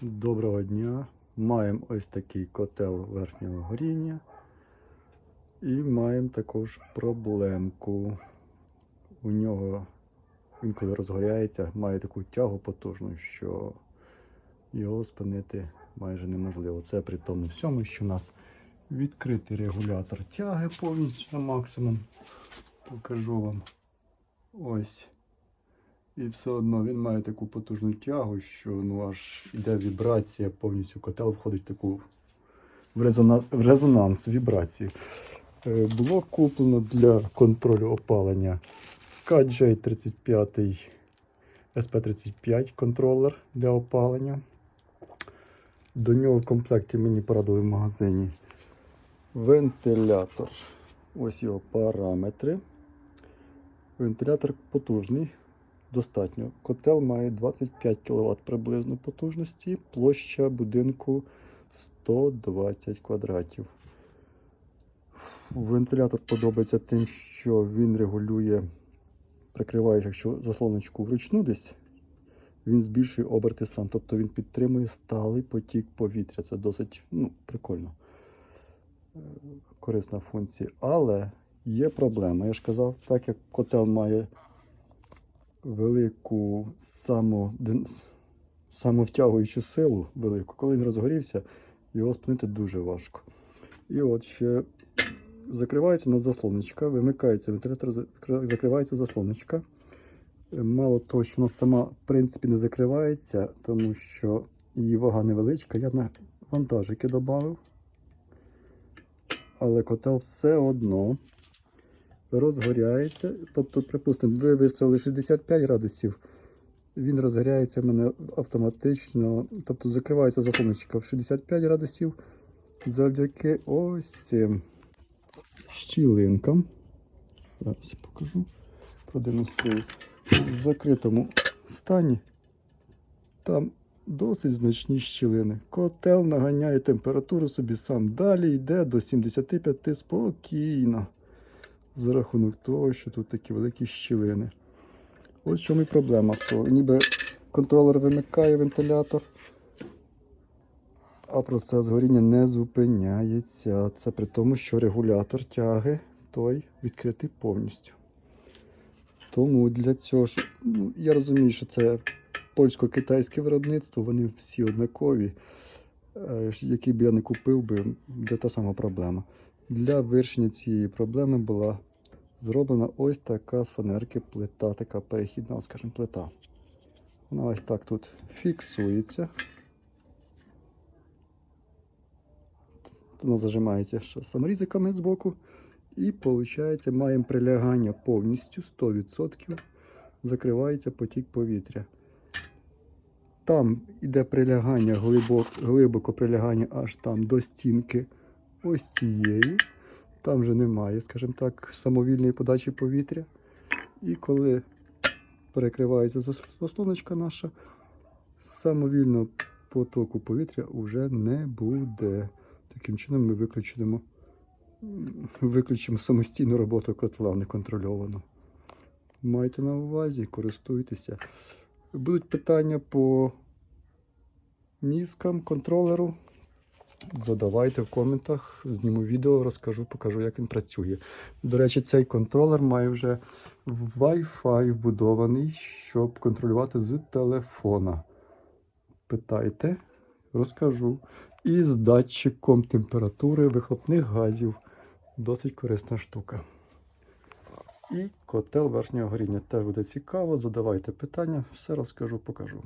Доброго дня. Маємо ось такий котел верхнього горіння. І маємо також проблемку. У нього він коли розгоряється, має таку тягу потужну, що його спинити майже неможливо. Це при тому всьому, що у нас відкритий регулятор тяги повністю на максимум. Покажу вам. Ось. І все одно він має таку потужну тягу, що ну аж іде вібрація, повністю котел входить таку в, резона... в резонанс вібрації. Е, Було куплено для контролю опалення KJ35 SP35 контролер для опалення. До нього в комплекті мені порадили в магазині вентилятор. Ось його параметри. Вентилятор потужний, достатньо. Котел має 25 кВт приблизно потужності, площа будинку 120 квадратів. Вентилятор подобається тим, що він регулює, прикриваючи, якщо заслоночку вручну десь, він збільшує оберти сам. Тобто він підтримує сталий потік повітря. Це досить ну, прикольно. Корисна функція. Але є проблема. Я ж казав, так як котел має велику само, самовтягуючу силу велику, коли він розгорівся, його спинити дуже важко. І от ще закривається на заслоночка, вимикається вентилятор, закривається заслоночка. Е, Мало того, що вона сама в принципі не закривається, тому що її вага невеличка. Я на вантажики додав. Але котел все одно розгоряється. Тобто, припустимо, ви виставили 65 градусів, він розгоряється в мене автоматично. Тобто закривається заслоночка в 65 градусів завдяки ось цим щілинкам. Зараз покажу, продемонструю. В закритому стані там досить значні щілини. Котел наганяє температуру собі сам. Далі йде до 75 спокійно. За рахунок того, що тут такі великі щілини. Ось в чому і проблема, що ніби контролер вимикає вентилятор, а процес горіння не зупиняється. Це при тому, що регулятор тяги той відкритий повністю. Тому для цього ж, ну, я розумію, що це польсько-китайське виробництво, вони всі однакові. Е, Який б я не купив би, де та сама проблема. Для вирішення цієї проблеми була зроблена ось така з фанерки плита, така перехідна, скажімо, плита. Вона ось так тут фіксується. Вона зажимається саморізиками з боку. І виходить, маємо прилягання повністю 100%. Закривається потік повітря. Там іде прилягання, глибоко, глибоко прилягання аж там до стінки ось цієї. Там вже немає, скажімо так, самовільної подачі повітря. І коли перекривається заслоночка наша, самовільного потоку повітря вже не буде. Таким чином ми виключимо, виключимо самостійну роботу котла неконтрольовану. Майте на увазі, користуйтеся. Будуть питання по мізкам, контролеру. Задавайте в коментах, зніму відео, розкажу, покажу, як він працює. До речі, цей контролер має вже Wi-Fi вбудований, щоб контролювати з телефона. Питайте, розкажу. І з датчиком температури вихлопних газів. Досить корисна штука. І котел верхнього горіння теж буде цікаво. Задавайте питання, все розкажу, покажу.